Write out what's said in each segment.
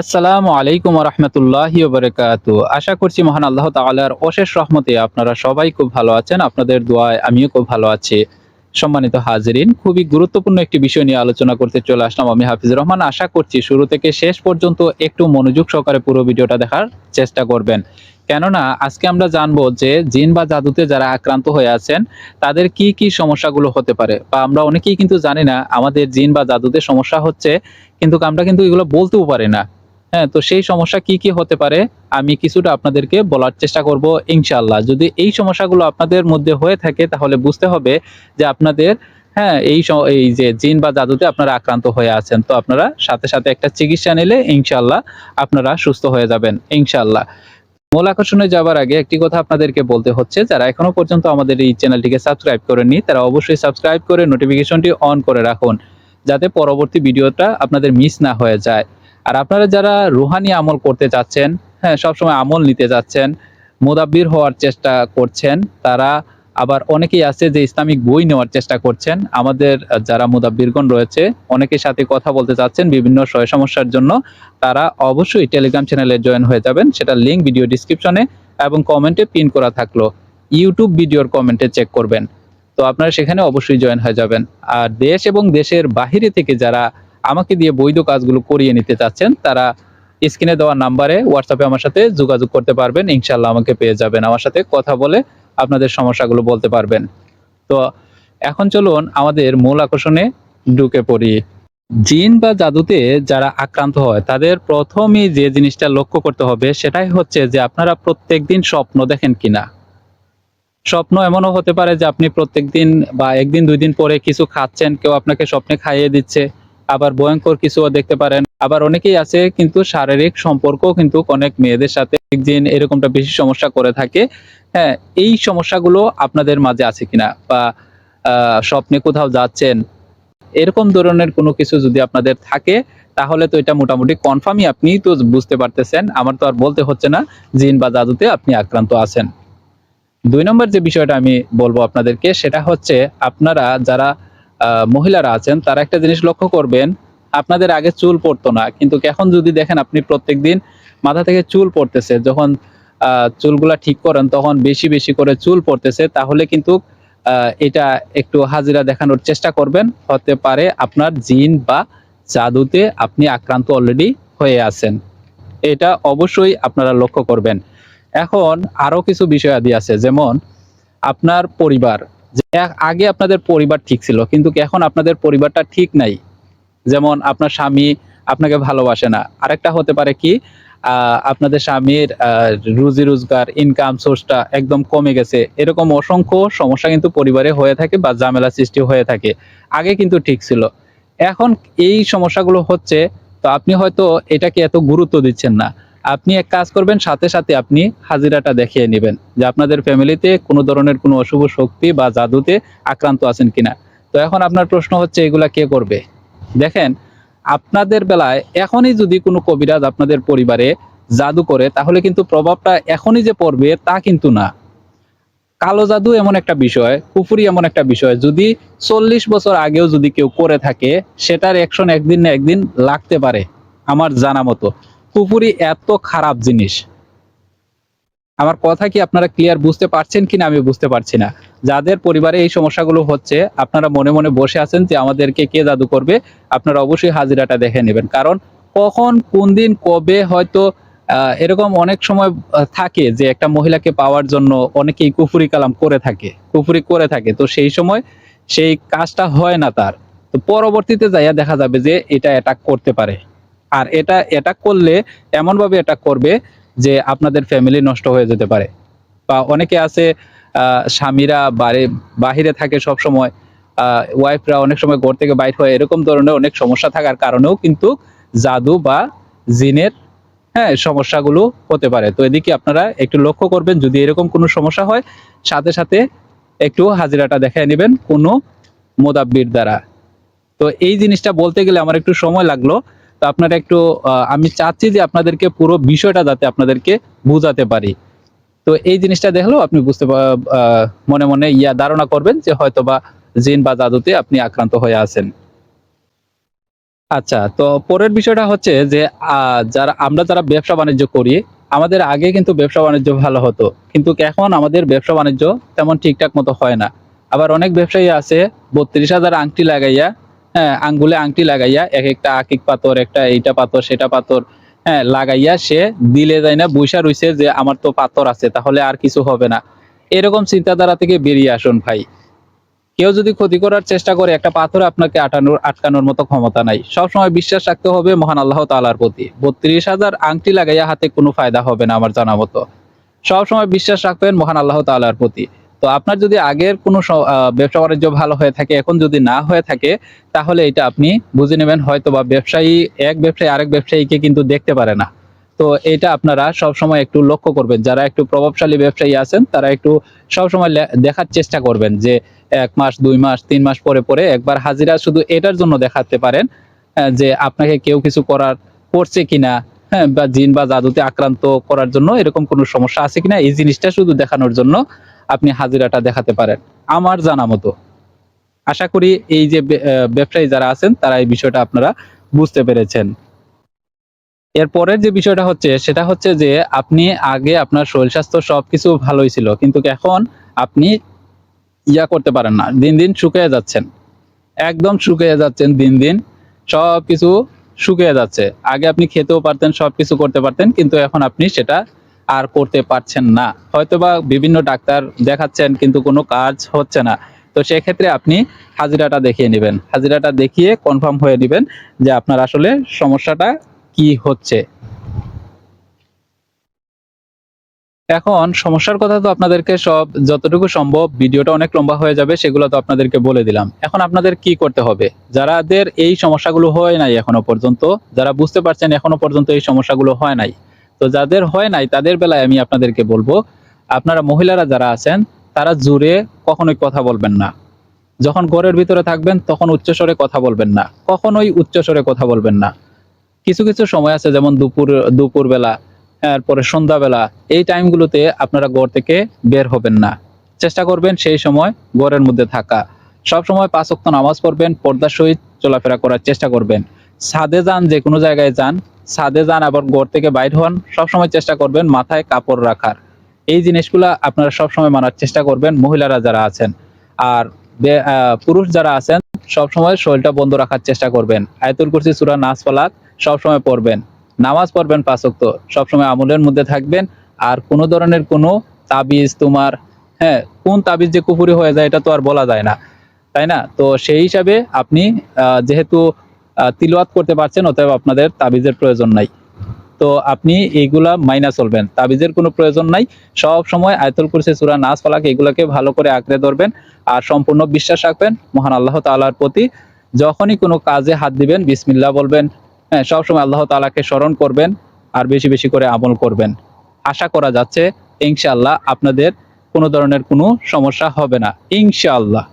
আসসালামু আলাইকুম রহমতুল্লাহি বারকাতু আশা করছি মহান আল্লাহ তাআলার অশেষ রহমতে আপনারা সবাই খুব ভালো আছেন, আপনাদের দোয়ায় আমিও খুব ভালো আছি। সম্মানিত হাজিরিন, খুবই গুরুত্বপূর্ণ একটি বিষয় নিয়ে আলোচনা করতে চলে আসলাম আমি হাফিজুর রহমান। আশা করছি শুরু থেকে শেষ পর্যন্ত একটু মনোযোগ সহকারে পুরো ভিডিওটা দেখার চেষ্টা করবেন। কেননা, আজকে আমরা জানব যে জিন বা জাদুতে যারা আক্রান্ত হয়ে আছেন, তাদের কি কি সমস্যাগুলো হতে পারে? বা আমরা অনেকেই কিন্তু জানি না, আমাদের জিন বা জাদুতে সমস্যা হচ্ছে, কিন্তু আমরা কিন্তু এগুলো বলতেও পারি না। হ্যাঁ তো সেই সমস্যা কি কি হতে পারে? আমি কিছুটা আপনাদেরকে বলার চেষ্টা করব ইনশাআল্লাহ। যদি এই সমস্যাগুলো আপনাদের মধ্যে হয়ে থাকে, তাহলে বুঝতে হবে যে আপনাদের হ্যাঁ এই এই যে জিন বা জাদুতে আপনারা আক্রান্ত হয়ে আছেন। তো আপনারা সাথে সাথে একটা চিকিৎসা নিলে ইনশাআল্লাহ আপনারা সুস্থ হয়ে যাবেন, ইনশাআল্লাহ। মূল আকর্ষণে যাবার আগে একটি কথা আপনাদেরকে বলতে হচ্ছে, যারা এখনও পর্যন্ত আমাদের এই চ্যানেলটিকে সাবস্ক্রাইব করেননি, তারা অবশ্যই সাবস্ক্রাইব করে নোটিফিকেশনটি অন করে রাখুন, যাতে পরবর্তী ভিডিওটা আপনাদের মিস না হয়ে যায়। আর আপনারা যারা রুহানি আমল করতে চাচ্ছেন হ্যাঁ সবসময় আমল নিতে যাচ্ছেন, মোদাব্বির হওয়ার চেষ্টা করছেন, তারা আবার অনেকেই আছে যে ইসলামিক বই নেওয়ার চেষ্টা করছেন। আমাদের যারা মুদাব্বিরগণ রয়েছে, অনেকের সাথে কথা বলতে চাচ্ছেন বিভিন্ন সয় সমস্যার জন্য, তারা অবশ্যই টেলিগ্রাম চ্যানেলে জয়েন হয়ে যাবেন। সেটা লিঙ্ক ভিডিও ডিসক্রিপশনে এবং কমেন্টে পিন করা থাকল। ইউটিউব ভিডিওর কমেন্টে চেক করবেন। তো আপনারা সেখানে অবশ্যই জয়েন হয়ে যাবেন। আর দেশ এবং দেশের বাহিরে থেকে যারা আমাকে দিয়ে বৈধ কাজগুলো করিয়ে নিতে চাচ্ছেন, তারা স্ক্রিনে দেওয়া নাম্বারে হোয়াটসঅ্যাপে আমার সাথে যোগাযোগ করতে পারবেন ইনশাল্লাহ আমাকে পেয়ে যাবেন। আমার সাথে কথা বলে আপনাদের সমস্যাগুলো বলতে পারবেন। তো এখন চলুন আমাদের মূল আকর্ষণে ঢুকে পড়ি। জিন বা জাদুতে যারা আক্রান্ত হয়, তাদের প্রথমেই যে জিনিসটা লক্ষ্য করতে হবে সেটাই হচ্ছে যে আপনারা প্রত্যেকদিন স্বপ্ন দেখেন কিনা। স্বপ্ন এমনও হতে পারে যে আপনি প্রত্যেকদিন বা একদিন, দুই দিন পরে কিছু খাচ্ছেন, কেউ আপনাকে স্বপ্নে খাইয়ে দিচ্ছে। আবার ভয়ঙ্কর কিছুও দেখতে পারেন। আবার অনেকেই আছে কিন্তু শারীরিক সম্পর্ক কিন্তু অনেক মেয়েদের সাথে একদিন এরকমটা বেশি সমস্যা করে থাকে। হ্যাঁ এই সমস্যাগুলো আপনাদের মাঝে আছে কিনা বা স্বপ্নে কোথাও যাচ্ছেন? এরকম ধরনের কোনো কিছু যদি আপনাদের থাকে, তাহলে তো এটা মোটামুটি কনফার্মই আপনি তো বুঝতে পারতেছেন। আমার তো আর বলতে হচ্ছে না, জিন বা জাদুতে আপনি আক্রান্ত আছেন। দুই নম্বর যে বিষয়টা আমি বলব আপনাদেরকে, সেটা হচ্ছে আপনারা যারা মহিলারা আছেন, তারা একটা জিনিস লক্ষ্য করবেন, আপনাদের আগে চুল পড়তো না। কিন্তু এখন যদি দেখেন আপনি প্রত্যেকদিন মাথা থেকে চুল পড়তেছে, যখন চুলগুলা ঠিক করেন, তখন বেশি বেশি করে চুল পড়তেছে, তাহলে কিন্তু এটা একটু হাজিরা দেখানোর চেষ্টা করবেন। হতে পারে আপনার জিন বা জাদুতে আপনি আক্রান্ত অলরেডি হয়ে আছেন। এটা অবশ্যই আপনারা লক্ষ্য করবেন। এখন আরও কিছু বিষয়াদি আছে, যেমন, আপনার পরিবার। যে আগে আপনাদের পরিবার ঠিক ছিল, কিন্তু এখন আপনাদের পরিবারটা ঠিক নাই? যেমন আপনার স্বামী আপনাকে ভালোবাসে না। আরেকটা হতে পারে কি আপনাদের স্বামীর রুজি রোজগার ইনকাম সোর্সটা একদম কমে গেছে। এরকম অসংখ্য সমস্যা কিন্তু পরিবারে হয়ে থাকে বা ঝামেলা সৃষ্টি হয়ে থাকে। আগে কিন্তু ঠিক ছিল। এখন এই সমস্যাগুলো হচ্ছে, তো আপনি হয়তো এটাকে এত গুরুত্ব দিচ্ছেন না। আপনি এক কাজ করবেন, সাথে সাথে আপনি হাজিরাটা দেখিয়ে নেবেন যে আপনাদের ফ্যামিলিতে কোনো ধরনের কোনো অশুভ শক্তি বা জাদুতে আক্রান্ত আছেন কিনা। তো এখন আপনার প্রশ্ন হচ্ছে, এগুলা কে করবে? দেখেন, আপনাদের বেলায় এখনই যদি কোনো কবিরাজ আপনাদের পরিবারে জাদু করে, তাহলে কিন্তু প্রভাবটা এখনই যে পড়বে তা কিন্তু না। কালো জাদু এমন একটা বিষয়, কুফুরি এমন একটা বিষয়। যদি চল্লিশ বছর আগেও যদি কেউ করে থাকে, সেটার অ্যাকশন একদিন না একদিন লাগতে পারে, আমার জানা মতো। কুফুরি এত খারাপ জিনিস। আমার কথা কি আপনারা ক্লিয়ার বুঝতে পারছেন কিনা আমি বুঝতে পারছি না। যাদের পরিবারে এই সমস্যাগুলো হচ্ছে, আপনারা মনে মনে বসে আছেন যে আমাদেরকে কে জাদু করবে, আপনারা অবশ্যই হাজিরাটা দেখে নেবেন। কারণ কখন, কোন দিন, কবে হয়তো এরকম অনেক সময় থাকে যে একটা মহিলাকে পাওয়ার জন্য অনেকেই কুফুরি কালাম করে থাকে, কুফুরি করে থাকে। তো সেই সময় সেই কাজটা হয় না তার। তো পরবর্তীতে যাইয়া দেখা যাবে যে এটা অ্যাটাক করতে পারে। আর এটা এটা করলে এমনভাবে অ্যাটাক করবে যে আপনাদের ফ্যামিলি নষ্ট হয়ে যেতে পারে। বা অনেকে আছে স্বামীরা বাড়ি, বাহিরে থাকে সব সময় ওয়াইফরা অনেক সময় ঘর থেকে বাইর হয়, এরকম ধরনের অনেক সমস্যা থাকার কারণেও কিন্তু জাদু বা জিনের হ্যাঁ সমস্যাগুলো হতে পারে। তো এদিকে আপনারা একটু লক্ষ্য করবেন, যদি এরকম কোনো সমস্যা হয়, সাথে সাথে একটু হাজিরাটা দেখায় নেবেন কোনো মোদাব্বির দ্বারা। তো এই জিনিসটা বলতে গেলে আমার একটু সময় লাগল। তো আপনারা একটু আমি চাচ্ছি যে আপনাদেরকে পুরো বিষয়টা যাতে আপনাদেরকে বোঝাতে পারি। তো এই জিনিসটা দেখলেও আপনি বুঝতে মনে মনে ইয়া ধারণা করবেন যে হয়তোবা জিন বা জাদুতে আপনি আক্রান্ত হয়ে আছেন। আচ্ছা তো পরের বিষয়টা হচ্ছে যে যারা, আমরা যারা ব্যবসা বাণিজ্য করি, আমাদের আগে কিন্তু ব্যবসা বাণিজ্য ভালো হতো। কিন্তু এখন আমাদের ব্যবসা বাণিজ্য তেমন ঠিকঠাক মতো হয় না। আবার অনেক ব্যবসায়ী আছে, বত্রিশ হাজার আংটি লাগাইয়া হ্যাঁ আঙ্গুলে আংটি লাগাইয়া এক একটা আকিক পাথর, একটা এইটা পাথর, সেটা পাথর হ্যাঁ লাগাইয়া সে দিলে যায় না, বৈশা রইছে যে আমার তো পাথর আছে, তাহলে আর কিছু হবে না। এরকম চিন্তাধারা থেকে বেরিয়ে আসুন ভাই। কেউ যদি ক্ষতি করার চেষ্টা করে, একটা পাথর আপনাকে আটানোর আটকানোর মতো ক্ষমতা নাই। সবসময় বিশ্বাস রাখতে হবে মহান আল্লাহ তালার প্রতি। বত্রিশ হাজার আংটি লাগাইয়া হাতে কোনো ফায়দা হবে না, আমার জানা মতো। সবসময় বিশ্বাস রাখবেন মহান আল্লাহ তাআলার প্রতি। তো আপনার যদি আগের কোনো ব্যবসা বাণিজ্য ভালো হয়ে থাকে, এখন যদি না হয়ে থাকে, তাহলে এটা আপনি বুঝে নেবেন হয়তো বা ব্যবসায়ী এক ব্যবসায়ী আরেক ব্যবসায়ীকে কিন্তু দেখতে পারে না। তো এটা আপনারা সবসময় একটু লক্ষ্য করবেন। যারা একটু প্রভাবশালী ব্যবসায়ী আছেন, তারা একটু সবসময় লে- দেখার চেষ্টা করবেন যে এক মাস, দুই মাস, তিন মাস পরে পরে একবার হাজিরা শুধু এটার জন্য দেখাতে পারেন যে আপনাকে কেউ কিছু করার করছে কিনা হ্যাঁ বা জিন বা জাদুতে আক্রান্ত করার জন্য এরকম কোনো সমস্যা আছে কিনা, এই জিনিসটা শুধু দেখানোর জন্য। আপনি হাজিরাটা দেখাতে পারেন। আমার জানা মতো। আশা করি এই যে ব্যবসায়ী যারা আছেন, তারা এই বিষয়টা আপনারা বুঝতে পেরেছেন। এরপরের যে বিষয়টা হচ্ছে, সেটা হচ্ছে যে আপনি আগে আপনার শরীর স্বাস্থ্য সবকিছু ভালোই ছিল, কিন্তু এখন আপনি ইয়া করতে পারেন না। দিন দিন শুকিয়ে যাচ্ছেন। একদম শুকিয়ে যাচ্ছেন দিন দিন। সব কিছু শুকিয়ে যাচ্ছে। আগে আপনি খেতেও পারতেন সব কিছু করতে পারতেন, কিন্তু এখন আপনি সেটা আর করতে পারছেন না। হয়তোবা বিভিন্ন ডাক্তার দেখাচ্ছেন, কিন্তু কোনো কাজ হচ্ছে না। তো সেক্ষেত্রে আপনি হাজিরাটা দেখিয়ে নেবেন। হাজিরাটা দেখিয়ে কনফার্ম হয়ে নেবেন যে আপনার আসলে সমস্যাটা কি হচ্ছে। এখন সমস্যার কথা তো আপনাদেরকে সব যতটুকু সম্ভব, ভিডিওটা অনেক লম্বা হয়ে যাবে, সেগুলো তো আপনাদেরকে বলে দিলাম। এখন আপনাদের কি করতে হবে? যারাদের এই সমস্যাগুলো হয় নাই এখনও পর্যন্ত, যারা বুঝতে পারছেন এখনও পর্যন্ত এই সমস্যাগুলো হয় নাই তো যাদের হয় নাই, তাদের বেলায় আমি আপনাদেরকে বলব, আপনারা মহিলারা যারা আছেন, তারা জুড়ে কখনোই কথা বলবেন না। যখন ঘরের ভিতরে থাকবেন, তখন উচ্চস্বরে কথা বলবেন না। কখনোই উচ্চস্বরে কথা বলবেন না। কিছু কিছু সময় আছে, যেমন দুপুর দুপুর বেলা এরপরে সন্ধ্যাবেলা, এই টাইমগুলোতে আপনারা ঘর থেকে বের হবেন না। চেষ্টা করবেন সেই সময় ঘরের মধ্যে থাকা। সব সময় পাঁচ ওয়াক্ত নামাজ পড়বেন, পর্দার সহিত চলাফেরা করার চেষ্টা করবেন। ছাদে যান যে কোনো জায়গায় যান ছাদে যান আবার ঘর থেকে বাইর হন, সবসময় চেষ্টা করবেন মাথায় কাপড় রাখার। এই জিনিসগুলা আপনারা সবসময় মানার চেষ্টা করবেন, মহিলারা যারা আছেন। আর পুরুষ যারা আছেন, সবসময় শরীরটা বন্ধ রাখার চেষ্টা করবেন। আয়তুল কুরসি সূরা নাস ফালাক সবসময় পড়বেন। নামাজ পড়বেন পাঁচ ওয়াক্ত, সবসময় আমলের মধ্যে থাকবেন। আর কোনো ধরনের কোনো তাবিজ তোমার হ্যাঁ কোন তাবিজ যে কুপুরি হয়ে যায়, এটা তো আর বলা যায় না। তাই না? তো সেই হিসাবে আপনি যেহেতু তিলওয়াত করতে পারছেন, অতএব আপনাদের তাবিজের প্রয়োজন নাই। তো আপনি এইগুলা মাইনা চলবেন, তাবিজের কোনো প্রয়োজন নাই। সব সময় আয়তুল কুরসি, সূরা নাস, ফালাক এগুলাকে ভালো করে আঁকড়ে ধরবেন আর সম্পূর্ণ বিশ্বাস রাখবেন মহান আল্লাহ তাআলার প্রতি। যখনই কোনো কাজে হাত দিবেন, বিসমিল্লাহ বলবেন হ্যাঁ সবসময় আল্লাহ তাআলাকে স্মরণ করবেন আর বেশি বেশি করে আমল করবেন। আশা করা যাচ্ছে, ইনশাআল্লাহ আপনাদের কোনো ধরনের কোনো সমস্যা হবে না, ইনশাআল্লাহ।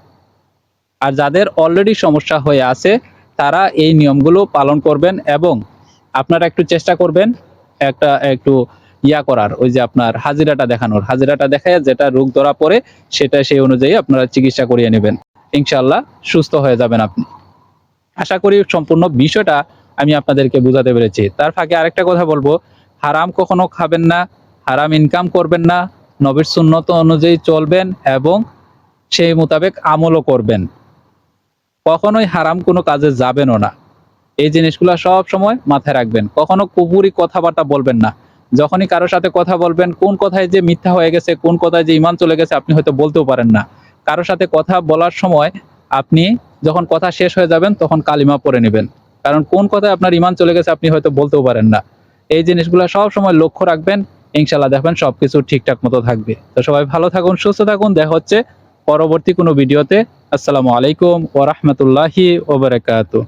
আর যাদের অলরেডি সমস্যা হয়ে আছে তারা এই নিয়মগুলো পালন করবেন এবং আপনারা একটু চেষ্টা করবেন একটা, একটু ইয়া করার, ওই যে আপনার হাজিরাটা দেখানোর। হাজিরাটা দেখায় যেটা রোগ ধরা পড়ে সেটা সেই অনুযায়ী আপনারা চিকিৎসা করিয়ে নেবেন। ইনশাল্লাহ সুস্থ হয়ে যাবেন আপনি। আশা করি সম্পূর্ণ বিষয়টা আমি আপনাদেরকে বোঝাতে পেরেছি। তার ফাঁকে আরেকটা কথা বলব। হারাম কখনো খাবেন না, হারাম ইনকাম করবেন না, নবীর সুন্নত অনুযায়ী চলবেন এবং সেই মোতাবেক আমলও করবেন। কখনোই হারাম কোনো কাজে যাবেনও না। এই জিনিসগুলো সব সময় মাথায় রাখবেন। কখনো কুপুরি কথাবার্তা বলবেন না। যখনই কারোর সাথে কথা বলবেন, কোন কথায় যে মিথ্যা হয়ে গেছে, কোন কথায় যে ইমান চলে গেছে, আপনি হয়তো বলতেও পারেন না। কারোর সাথে কথা বলার সময় আপনি যখন কথা শেষ হয়ে যাবেন, তখন কালিমা পড়ে নেবেন। কারণ কোন কথায় আপনার ইমান চলে গেছে, আপনি হয়তো বলতেও পারেন না। এই জিনিসগুলো সব সময় লক্ষ্য রাখবেন ইনশাল্লাহ দেখবেন সবকিছু ঠিকঠাক মতো থাকবে। তো সবাই ভালো থাকুন, সুস্থ থাকুন। দেখা হচ্ছে পরবর্তী কোনো ভিডিওতে আসসালামু আলাইকুম ওরহমতুল্লাহি ওবরাকাতু